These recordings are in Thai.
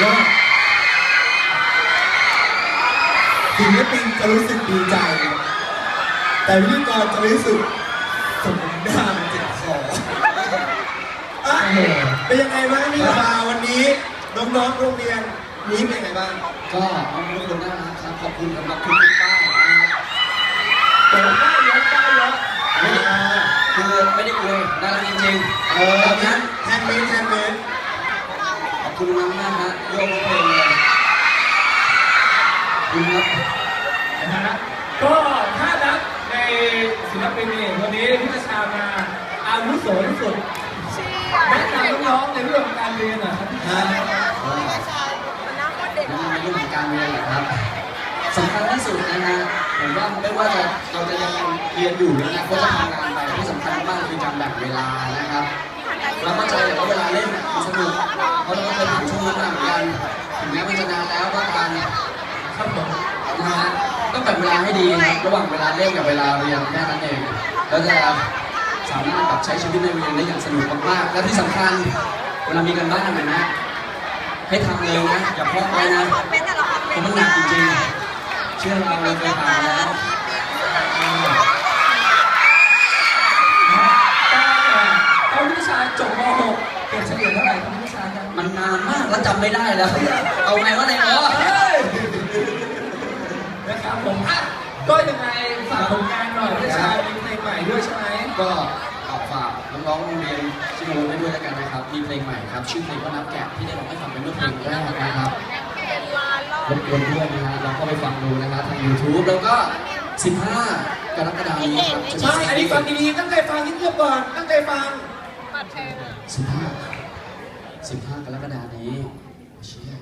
ยอดศิลปินจะรู้สึกดีใจ แต่พิธีกรจะรู้สึกสมน้ำหน้ามันเจ็บคออะเป็นยังไงบ้างพี่มาวันนี้น้องๆโรงเรียนนี้เป็นยังไงบ้างก็น้องทุกคนน่ารักครับขอบคุณสำหรับทุกๆป้ายนะครับเปิดได้เยอะได้เยอะไม่ได้อ่าคือไม่ได้อวยน่ารักจริงๆเออตอนนั้นแฮนด์เมดแฮนด์เมดขอบคุณมากมาก ๆฮะยกเพลงเลยคุณครับนะฮะก็ถ้านับในศิลปินเองวันนี้พิชามาอาวุโสที่สุดแนะนำน้องๆในเรื่องของการเรียนหนะครับพี่ชาก็ในเรื่องของการเรียนแหละครับสำคัญที่สุดนะฮะผมว่าไม่ว่าจะเราจะยังเรียนอยู่หรือนะก็จะทำงานไปที่สำคัญมากคือการแบ่งเวลานะครับ แม้มันจะนานแล้วก็ตามครับผมนะฮะต้องแบ่งเวลาให้ดีครับระหว่างเวลาเล่นกับเวลาเรียนแค่นั้นเอง แล้วจะสามารถแบบใช้ชีวิตในเรียนได้อย่างสนุกมากๆและที่สำคัญเวลามีกันบ้านนะนะให้ทำเร็วนะอย่าพลาดไปนะเพราะมันหนักจริงๆเชื่อเราเราเคยผ่านมาแล้วตอนพิชาจบม .6 เกรดเฉลี่ยเท่าไหร่ครับพิชาครับมันนานมากแล้วจำไม่ได้แล้ว เอาไงวะในอ๋อเฮ้ยนะครับผมอะก็ยังไงฝากผลงานหน่อยพิชามีเพลงใหม่ด้วยใช่ไหมก็เอาฝากน้องๆโรงเรียนชิโนไว้ด้วยแล้วกันนะครับมีเพลงใหม่ครับ ชื่อเพลงว่านับแกะที่ได้ร้องให้ฟังเป็นเมื่อเพลงแรกนะครับรบกวนด้วยนะฮะเราก็ไปฟังดูนะครับทาง YouTube แล้วก็ 15 กรกฎาคมนี้ครับจะมีใช่ อันนี้ฟังดีๆ ตั้งใจฟังยิ่งเงียบก่อน ตั้งใจฟัง 15 15กรกฎาคมนี้เชี่ย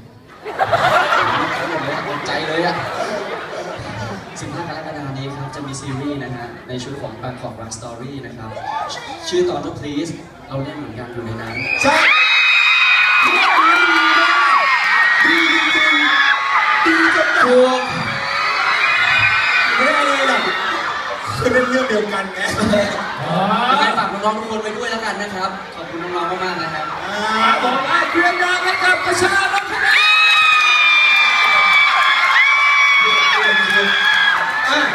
ตกใจเลยอะ15กรกฎาคมนี้ครับ จะมีซีรีส์นะฮะ ในชุดของ Bangkok Run Story นะครับ ชื่อตอนว่า Please เราเล่นเหมือนกันอยู่ในนั้น ใช่ดีมากดีจริงๆดีจน คือเป็นเรื่องเดียวกันไงอ๋อยังไงฝากน้องๆทุกคนไว้ด้วยแล้วกันนะครับ ขอบคุณน้องๆมากๆนะครับ อ่าบอกว่าเตรียมงานให้กับประชาชน